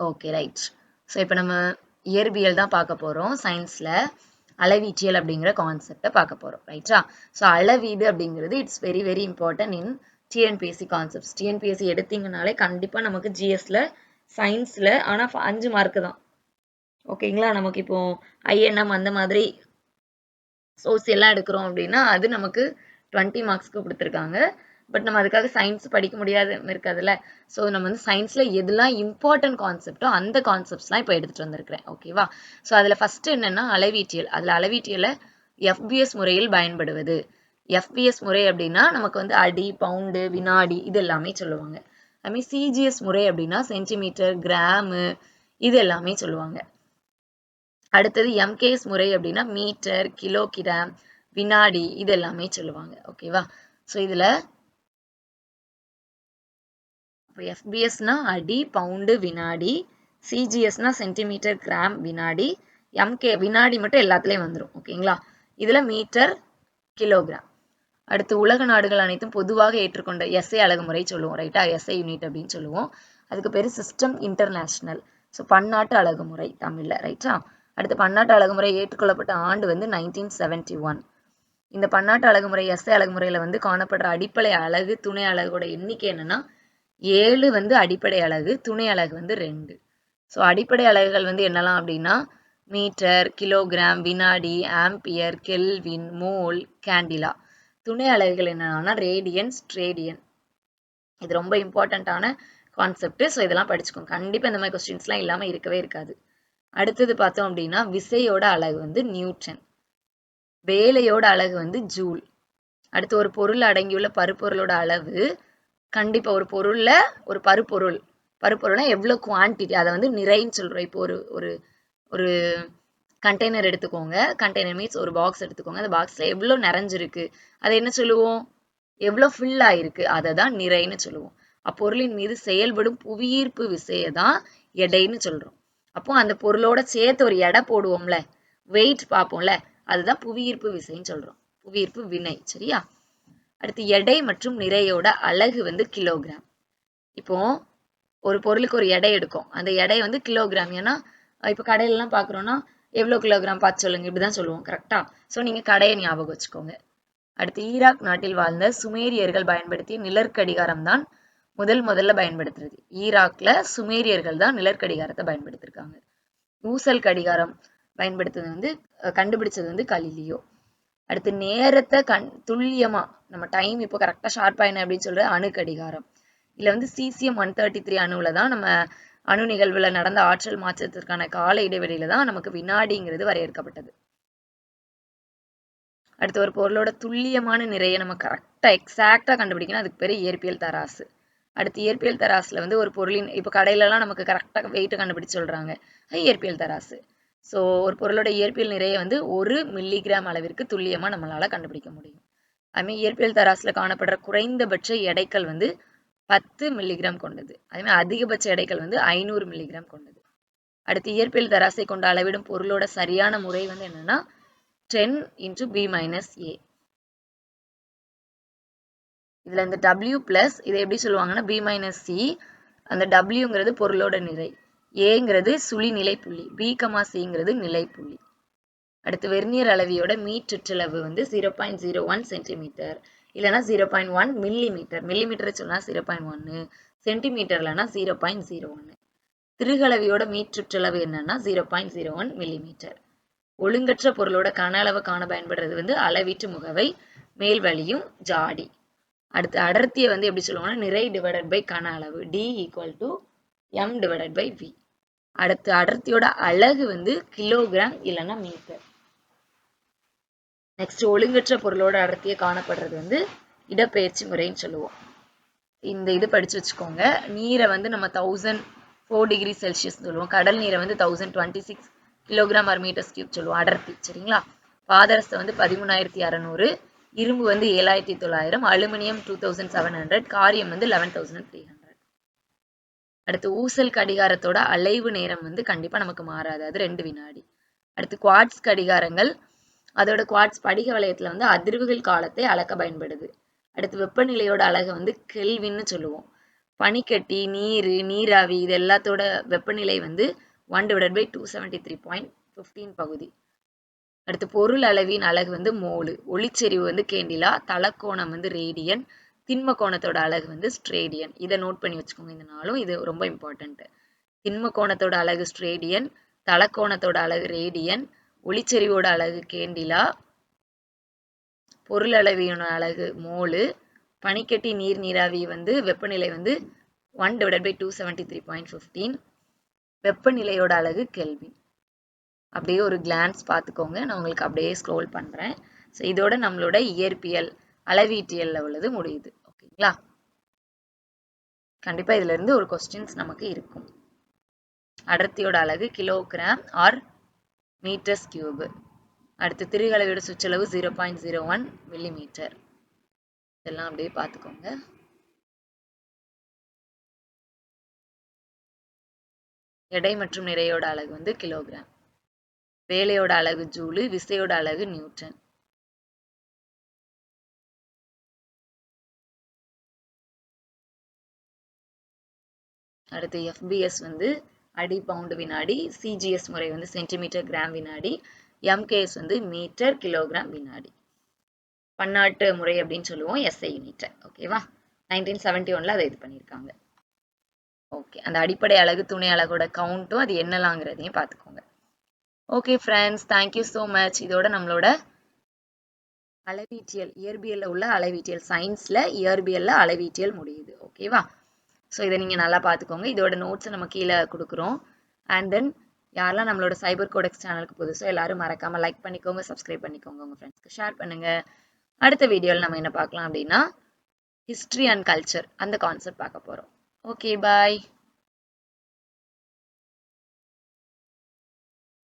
Okay right so இப்போ நம்ம இயற்பியல் தான் பார்க்க போகிறோம் சயின்ஸில் அளவீச்சியல் அப்படிங்கிற கான்செப்டை பார்க்க போகிறோம் ரைட்டா ஸோ அளவீடு அப்படிங்கிறது it's very very important in TNPSC concepts TNPSC எடுத்தீங்கனாலே கண்டிப்பாக நமக்கு ஜிஎஸ்ல சயின்ஸில் ஆனால் அஞ்சு மார்க்கு தான். ஓகேங்களா நமக்கு இப்போ ஐஎன்எம் அந்த மாதிரி சோசியல்லாம் எடுக்கிறோம் அப்படின்னா அது நமக்கு டுவெண்ட்டி மார்க்ஸ்க்கு கொடுத்துருக்காங்க. பட் நம்ம அதுக்காக சயின்ஸ் படிக்க முடியாது இருக்காதுல்ல. ஸோ நம்ம வந்து சயின்ஸில் எதெல்லாம் இம்பார்ட்டன்ட் கான்செப்டோ அந்த கான்செப்ட்ஸ்லாம் இப்போ எடுத்துகிட்டு வந்திருக்கிறேன். ஓகேவா ஸோ அதில் ஃபஸ்ட்டு என்னென்னா அளவீட்டியல். அதில் அளவீட்டியலை எஃபிஎஸ் முறையில் பயன்படுவது. எஃபிஎஸ் முறை அப்படின்னா நமக்கு வந்து அடி பவுண்டு வினாடி இது எல்லாமே சொல்லுவாங்க அதுமாதிரி சிஜிஎஸ் முறை அப்படின்னா சென்டிமீட்டர் கிராமு இது எல்லாமே சொல்லுவாங்க. அடுத்தது எம்கேஎஸ் முறை அப்படின்னா மீட்டர் கிலோ கிராம் வினாடி இது எல்லாமே சொல்லுவாங்க ஓகேவா ஸோ இதில் இப்போ எஃபிஎஸ்னா அடி பவுண்டு வினாடி சிஜிஎஸ்னா சென்டிமீட்டர் கிராம் வினாடி எம்கே வினாடி மட்டும் எல்லாத்துலேயும் வந்துடும் ஓகேங்களா இதில் மீட்டர் கிலோகிராம் அடுத்து உலக நாடுகள் அனைத்தும் பொதுவாக ஏற்றுக்கொண்ட எஸ்ஐ அழகுமுறை சொல்லுவோம் ரைட்டா எஸ்ஐ யூனிட் அப்படின்னு சொல்லுவோம். அதுக்கு பேர் சிஸ்டம் இன்டர்நேஷ்னல் ஸோ பன்னாட்டு அழகுமுறை தமிழில் ரைட்டா அடுத்து பன்னாட்டு அழகுமுறை ஏற்றுக்கொள்ளப்பட்ட ஆண்டு வந்து நைன்டீன் செவன்டி ஒன் இந்த பன்னாட்டு அழகுமுறை எஸ்ஐ அழகுமுறையில் வந்து காணப்படுற அடிப்படை அழகு துணை அழகோட எண்ணிக்கை என்னன்னா ஏழு வந்து அடிப்படை அலகு துணை அலகு வந்து ரெண்டு. ஸோ அடிப்படை அலகுகள் வந்து என்னலாம் அப்படின்னா மீட்டர் கிலோகிராம் வினாடி ஆம்பியர் கெல்வின் மோல் கேண்டிலா. துணை அலகுகள் என்னன்னா ரேடியன் ட்ரேடியன் இது ரொம்ப இம்பார்ட்டண்ட்டான கான்செப்ட் ஸோ இதெல்லாம் படிச்சுக்கோங்க. கண்டிப்பாக இந்த மாதிரி கொஸ்டின்ஸ்லாம் இல்லாமல் இருக்கவே இருக்காது. அடுத்தது பார்த்தோம் அப்படின்னா விசையோட அலகு வந்து நியூட்டன். வேலையோட அலகு வந்து ஜூல். அடுத்து ஒரு பொருள் அடங்கியுள்ள பருப்பொருளோட அளவு கண்டிப்பாக ஒரு பொருளில் ஒரு பருப்பொருள். பருப்பொருள்னா எவ்வளோ குவான்டிட்டி அதை வந்து நிறைன்னு சொல்கிறோம் இப்போ ஒரு ஒரு ஒரு கண்டெய்னர் எடுத்துக்கோங்க. கண்டெய்னர் மீன்ஸ் ஒரு பாக்ஸ் எடுத்துக்கோங்க. அந்த பாக்ஸில் எவ்வளோ நிறைஞ்சிருக்கு? அதை என்ன சொல்லுவோம்? எவ்வளோ ஃபில் ஆயிருக்கு? அதை தான் நிறைன்னு சொல்லுவோம். அப்பொருளின் மீது செயல்படும் புவியீர்ப்பு விசையை தான் எடைன்னு சொல்கிறோம் அப்போ அந்த பொருளோட சேர்த்து ஒரு எடை போடுவோம்ல வெயிட் பார்ப்போம்ல அதுதான் புவியீர்ப்பு விசைன்னு சொல்கிறோம் புவியீர்ப்பு வினை சரியா? அடுத்து எடை மற்றும் நிறையோட அழகு வந்து கிலோகிராம் இப்போ ஒரு பொருளுக்கு ஒரு எடை எடுக்கும். அந்த எடை வந்து கிலோகிராம் ஏன்னா இப்போ கடையிலலாம் பார்க்குறோன்னா எவ்வளோ கிலோகிராம் பார்த்து சொல்லுங்க? இப்படிதான் சொல்லுவோம். கரெக்டா ஸோ நீங்கள் கடையை ஞாபகம் வச்சுக்கோங்க. அடுத்து ஈராக் நாட்டில் வாழ்ந்த சுமேரியர்கள் பயன்படுத்திய நிலற்கடிகாரம் தான் முதல் முதல்ல பயன்படுத்துறது. ஈராக்ல சுமேரியர்கள் தான் நிலற்கடிகாரத்தை பயன்படுத்திருக்காங்க. ஊசல் கடிகாரம் பயன்படுத்துறது வந்து கண்டுபிடிச்சது வந்து கலிலியோ. அடுத்து நேரத்தை கண் துல்லியமா நம்ம டைம் இப்போ கரெக்டாக ஷார்ப் ஆயின அப்படின்னு சொல்ற அணு கடிகாரம். இதில் வந்து சிசிஎம் ஒன் தேர்ட்டி த்ரீ அணுவில் தான் நம்ம அணு நிகழ்வில் நடந்த ஆற்றல் மாற்றத்திற்கான கால இடைவெளியில தான் நமக்கு வினாடிங்கிறது வரையறுக்கப்பட்டது. அடுத்து ஒரு பொருளோட துல்லியமான நிறைய நம்ம கரெக்டாக எக்ஸாக்டாக கண்டுபிடிக்கணும். அதுக்கு பேர் இயற்பியல் தராசு. அடுத்து இயற்பியல் தராசில் வந்து ஒரு பொருளின் இப்போ கடையிலலாம் நமக்கு கரெக்டாக வெயிட்டை கண்டுபிடிச்சு சொல்கிறாங்க இயற்பியல் தராசு. ஸோ ஒரு பொருளோட இயற்பியல் நிறைய வந்து ஒரு மில்லிகிராம் அளவிற்கு துல்லியமாக நம்மளால் கண்டுபிடிக்க முடியும். அதுமாதிரி இயற்பியல் தராசில் காணப்படுற குறைந்தபட்ச எடைகள் வந்து பத்து மில்லிகிராம் கொண்டது. அதேமாதிரி அதிகபட்ச எடைகள் வந்து ஐநூறு மில்லிகிராம் கொண்டது. அடுத்து இயற்பியல் தராசை கொண்டு அளவிடும் பொருளோட சரியான முறை வந்து என்னன்னா ten into B minus A இதில் இந்த டபிள்யூ பிளஸ் இதை எப்படி சொல்லுவாங்கன்னா பி மைனஸ் சி அந்த டபிள்யூங்கிறது பொருளோட நிறை. ஏங்கிறது சுழி நிலைப்புள்ளி பி கமா சிங்கிறது நிலைப்புள்ளி. அடுத்து வெர்னியர் அளவியோட மீட் சுற்றளவு வந்து zero point zero one centimetre இல்லைனா zero point one milli metre milli சொன்னால் ஜீரோ பாயிண்ட் ஒன்று சென்டிமீட்டர்லனா ஜீரோ பாயிண்ட் ஜீரோ ஒன்று திருகளவியோட மீட் சுற்றளவு என்னன்னா zero point zero one milli metre பொருளோட கன அளவு காண பயன்படுறது வந்து அளவீட்டு முகவை மேல் வழியும் ஜாடி. அடுத்து அடர்த்தியை வந்து எப்படி சொல்லுவாங்கன்னா நிறை டிவைடட் பை கன அளவு D equal to M divided by V அடுத்து அடர்த்தியோட அழகு வந்து கிலோகிராம் இல்லைன்னா மீட்டர் நெக்ஸ்ட் ஒழுங்கற்ற பொருளோட அடர்த்தியை காணப்படுறது வந்து இடப்பெயர்ச்சி முறைன்னு சொல்லுவோம். இந்த இது படிச்சு வச்சுக்கோங்க. நீரை வந்து நம்ம தௌசண்ட் ஃபோர் டிகிரி செல்சியஸ் சொல்லுவோம். கடல் நீரை வந்து தௌசண்ட் டுவெண்ட்டி சிக்ஸ் கிலோகிராம் ஆர் மீட்டர்ஸ் கியூப் சொல்லுவோம். அடர்த்தி சரிங்களா? பாதரசத்தை வந்து பதிமூணாயிரத்தி அறநூறு இரும்பு வந்து ஏழாயிரத்தி தொள்ளாயிரம் aluminium two thousand seven hundred காரியம் வந்து லெவன் தௌசண்ட் த்ரீ ஹண்ட்ரட் அடுத்து ஊசல் கடிகாரத்தோட அலைவு நேரம் வந்து கண்டிப்பா நமக்கு மாறாது. அது ரெண்டு வினாடி. அடுத்து குவாட்ஸ் கடிகாரங்கள் அதோட குவாட்ஸ் படிக வளையத்துல வந்து அதிர்வுகள் காலத்தை அளக்க பயன்படுது. அடுத்து வெப்பநிலையோட அழகை வந்து கெல்வின்னு சொல்லுவோம். பனிக்கட்டி நீர் நீராவி இது எல்லாத்தோட வெப்பநிலை வந்து one divide by two seventy three point fifteen பகுதி. அடுத்து பொருள் அளவின் அலகு வந்து மோலு. ஒளிச்செறிவு வந்து கேண்டிலா தலக்கோணம் வந்து ரேடியன் திண்ம கோணத்தோட அழகு வந்து ஸ்ட்ரேடியன். இதை நோட் பண்ணி வச்சுக்கோங்க இந்த நாளும் இது ரொம்ப இம்பார்ட்டன்ட் திண்ம கோணத்தோட அழகு ஸ்ட்ரேடியன் தலக்கோணத்தோட அழகு ரேடியன் ஒளிச்செறிவோட அழகு கேண்டிலா பொருளளவியோட அழகு மோலு பனிக்கட்டி நீர் நீராவி வந்து வெப்பநிலை வந்து one divide by two seventy three point fifteen வெப்பநிலையோட அழகு கெல்வின் அப்படியே ஒரு கிளான்ஸ் பார்த்துக்கோங்க நான் உங்களுக்கு அப்படியே ஸ்க்ரோல் பண்ணுறேன் ஸோ இதோட நம்மளோட இயற்பியல் அளவீட்டியலில் உள்ளது முடியுது. ஓகேங்களா கண்டிப்பாக இதுல இருந்து ஒரு கொஸ்டின்ஸ் நமக்கு இருக்கும். அடர்த்தியோட அலகு கிலோகிராம் ஆர் மீட்டர்ஸ் கியூபு அடுத்து திருகளவியோட சுற்றளவு zero point zero one millimetre இதெல்லாம் அப்படியே பார்த்துக்கோங்க. எடை மற்றும் நிறையோட அலகு வந்து கிலோகிராம் வேலையோட அலகு ஜூலு விசையோட அலகு நியூட்டன். அடுத்து எஃபிஎஸ் வந்து அடி பவுண்டு வினாடி சிஜிஎஸ் முறை வந்து சென்டிமீட்டர் கிராம் வினாடி எம்கேஎஸ் வந்து மீட்டர் கிலோகிராம் வினாடி. பன்னாட்டு முறை அப்படின்னு சொல்லுவோம் எஸ்ஐ யூனிட்டை ஓகேவா நைன்டீன் செவன்டி ஒன்ல அதை இது பண்ணியிருக்காங்க. ஓகே அந்த அடிப்படை அழகு துணை அழகோட கவுண்ட்டும் அது என்னலாங்கிறதையும் பார்த்துக்கோங்க. Okay friends thank you so much இதோட நம்மளோட அளவீட்டியல் இயற்பியலில் உள்ள அளவீட்டியல் சயின்ஸில் இயற்பியல்ல அளவீட்டியல் முடியுது. ஓகேவா ஸோ இதை நீங்கள் நல்லா பார்த்துக்கோங்க இதோட நோட்ஸை நம்ம கீழே கொடுக்குறோம். அண்ட் தென் யாரெல்லாம் நம்மளோட சைபர் கோடெக்ஸ் சேனலுக்கு புதுசோ எல்லாரும் மறக்காமல் லைக் பண்ணிக்கோங்க சப்ஸ்கிரைப் பண்ணிக்கோங்க உங்கள் ஃப்ரெண்ட்ஸ்க்கு ஷேர் பண்ணுங்கள் அடுத்த வீடியோவில் நம்ம என்ன பார்க்கலாம் அப்படின்னா ஹிஸ்ட்ரி அண்ட் கல்ச்சர் அந்த கான்செப்ட் பார்க்க போகிறோம் ஓகே பாய்